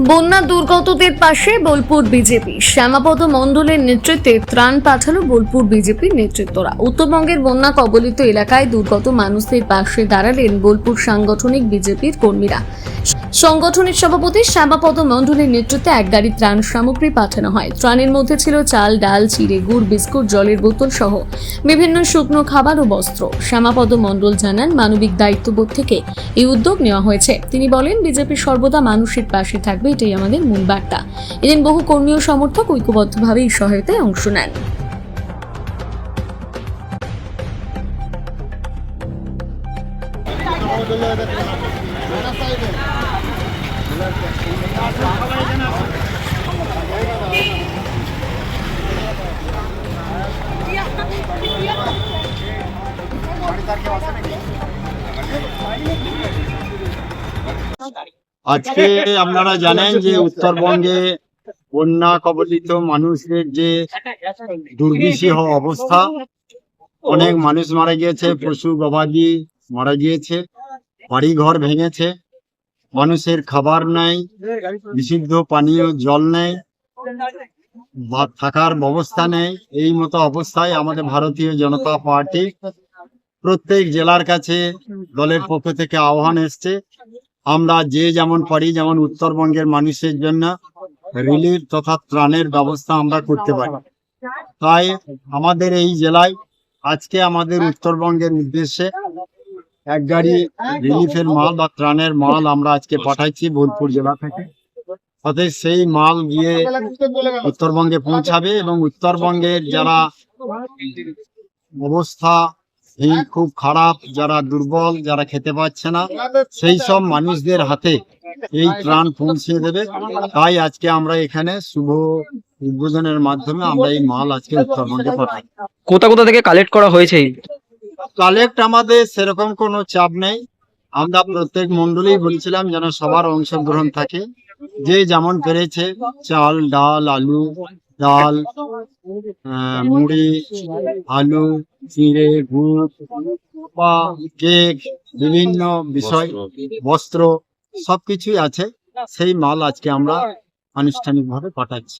বন্যা দুর্গতদের পাশে বোলপুর বিজেপি। শ্যামাপদ মণ্ডলের নেতৃত্বে ত্রাণ পাঠালো বোলপুর বিজেপির নেতৃত্বরা। উত্তরবঙ্গের বন্যা কবলিত এলাকায় দুর্গত মানুষদের পাশে দাঁড়ালেন বোলপুর সাংগঠনিক বিজেপির কর্মীরা। সংগঠনের সভাপতি শ্যামাপদ মণ্ডলের নেতৃত্বে এক গাড়ি ত্রাণ সামগ্রী পাঠানো হয়। ত্রাণের মধ্যে ছিল চাল, ডাল, চিড়ে, গুড়, বিস্কুট, জলের বোতল সহ বিভিন্ন শুকনো খাবার ও বস্ত্র। শ্যামাপদ মণ্ডল জানান, মানবিক দায়িত্ববোধ থেকে এই উদ্যোগ নেওয়া হয়েছে। তিনি বলেন বিজেপি সর্বদা মানুষের পাশে থাকবে, এটাই আমাদের মূল বার্তা। এদিন বহু কর্মী ও সমর্থক ঐক্যবদ্ধভাবে এই সহায়তায় অংশ নেন। আজকে আপনারা জানেন যে উত্তরবঙ্গে বন্যা কবলিত মানুষদের যে দুর্বিষহ অবস্থা, অনেক মানুষ মারা গিয়েছে, পশু গবাদি মারা গিয়েছে। বাড়ি ঘর ভেঙেছে, মানুষের খাবার নাই, বিশুদ্ধ পানীয় জল নেই থাকার ব্যবস্থা নেই, এই মতো অবস্থায় আমাদের ভারতীয় জনতা পার্টি প্রত্যেক জেলার কাছে দলের পক্ষ থেকে আহ্বান এসছে, আমরা যে যেমন পারি যেমন উত্তরবঙ্গের মানুষের জন্য রিলিফ তথা ত্রাণের ব্যবস্থা আমরা করতে পারি। তাই আমাদের এই জেলায় আজকে আমাদের উত্তরবঙ্গের উদ্দেশ্যে এক গাড়ি রিলিফের মাল বা ত্রাণের মাল আমরা আজকে পাঠাইছি বোলপুর জেলা থেকে। অতএব সেই মাল গিয়ে উত্তরবঙ্গে পৌঁছাবে এবং উত্তরবঙ্গের যারা অবস্থা এই খুব খারাপ যারা দুর্বল যারা খেতে পাচ্ছে না সেই সব মানুষদের হাতে এই ত্রাণ পৌঁছে দেবে। তাই আজকে আমরা এখানে শুভ উদ্বোধনের মাধ্যমে আমরা এই মাল আজকে উত্তরবঙ্গে পাঠাই। কোথা কোথা থেকে কালেক্ট করা হয়েছে? কালেক্ট আমাদের সেরকম কোনো চাপ নেই। আমরা প্রত্যেক মন্ডলেই বলছিলাম যেন সবার অংশগ্রহণ থাকে। যে যেমন পেরেছে, চাল, ডাল, আলু, ডাল মুড়ি, আলু, চিড়ে, গুড় বা কেক, বিভিন্ন বিষয়, বস্ত্র, সবকিছুই আছে। সেই মাল আজকে আমরা আনুষ্ঠানিকভাবে পাঠাচ্ছি।